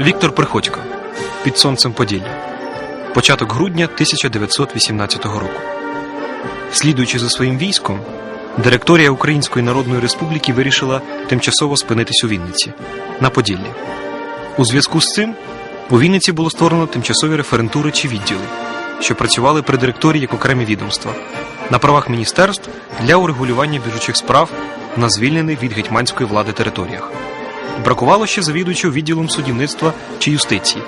Віктор Приходько. Під сонцем Поділля. Початок грудня 1918 року. Слідуючи за своїм військом, директорія Української Народної Республіки вирішила тимчасово спинитись у Вінниці на Поділлі. У зв'язку з цим у Вінниці було створено тимчасові референтури чи відділи, що працювали при директорії як окремі відомства на правах міністерств для урегулювання біжучих справ на звільнених від гетьманської влади територіях. Бракувало ще завідувачів відділом судівництва чи юстиції.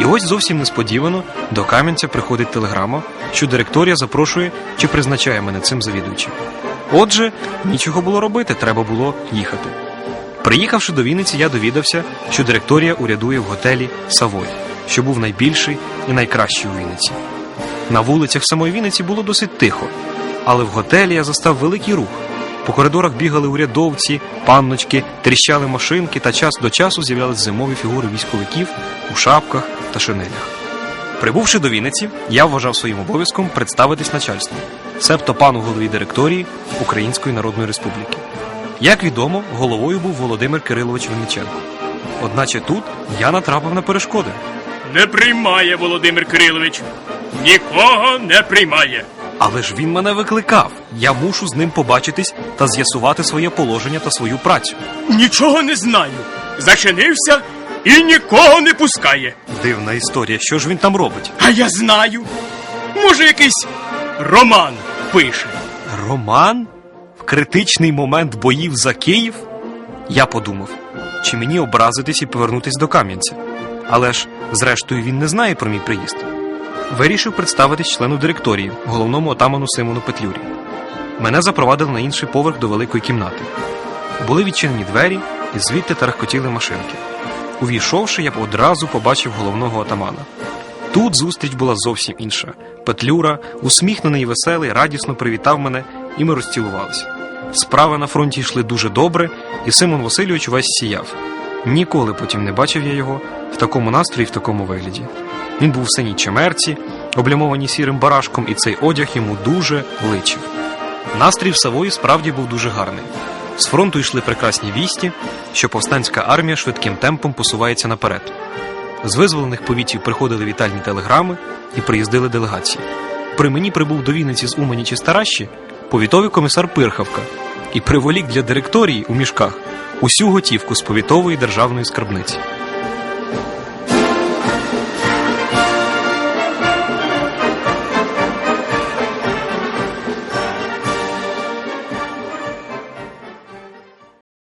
І ось зовсім несподівано до Кам'янця приходить телеграма, що директорія запрошує чи призначає мене цим завідувачем. Отже, нічого було робити, треба було їхати. Приїхавши до Вінниці, я довідався, що директорія урядує в готелі Савой, що був найбільший і найкращий у Вінниці. На вулицях самої Вінниці було досить тихо, але в готелі я застав великий рух. По коридорах бігали урядовці, панночки, тріщали машинки та час до часу з'являлись зимові фігури військовиків у шапках та шинелях. Прибувши до Вінниці, я вважав своїм обов'язком представитись начальству, себто пану голові директорії Української Народної Республіки. Як відомо, головою був Володимир Кирилович Винниченко. Одначе тут я натрапив на перешкоди. Не приймає Володимир Кирилович. Нікого не приймає. Але ж він мене викликав. Я мушу з ним побачитись та з'ясувати своє положення та свою працю. Нічого не знаю. Зачинився і нікого не пускає. Дивна історія, що ж він там робить? А я знаю. Може, якийсь роман пише. Роман? В критичний момент боїв за Київ? Я подумав, чи мені образитись і повернутись до Кам'янця. Але ж, зрештою, він не знає про мій приїзд. Вирішив представитись члену директорії, головному отаману Симону Петлюрі. Мене запровадили на інший поверх до великої кімнати. Були відчинені двері, і звідти тарахкотіли машинки. Увійшовши, я одразу побачив головного отамана. Тут зустріч була зовсім інша. Петлюра, усміхнений і веселий, радісно привітав мене, і ми розцілувалися. Справи на фронті йшли дуже добре, і Симон Васильович весь сіяв. Ніколи потім не бачив я його в такому настрої, в такому вигляді. Він був в синій чемерці, облямованій сірим барашком, і цей одяг йому дуже личив. Настрій в Савої справді був дуже гарний. З фронту йшли прекрасні вісті, що повстанська армія швидким темпом посувається наперед. З визволених повітів приходили вітальні телеграми і приїздили делегації. При мені прибув до Вінниці з Умані чи Старащі повітовий комісар Пирхавка і приволік для директорії у мішках усю готівку з повітової державної скарбниці.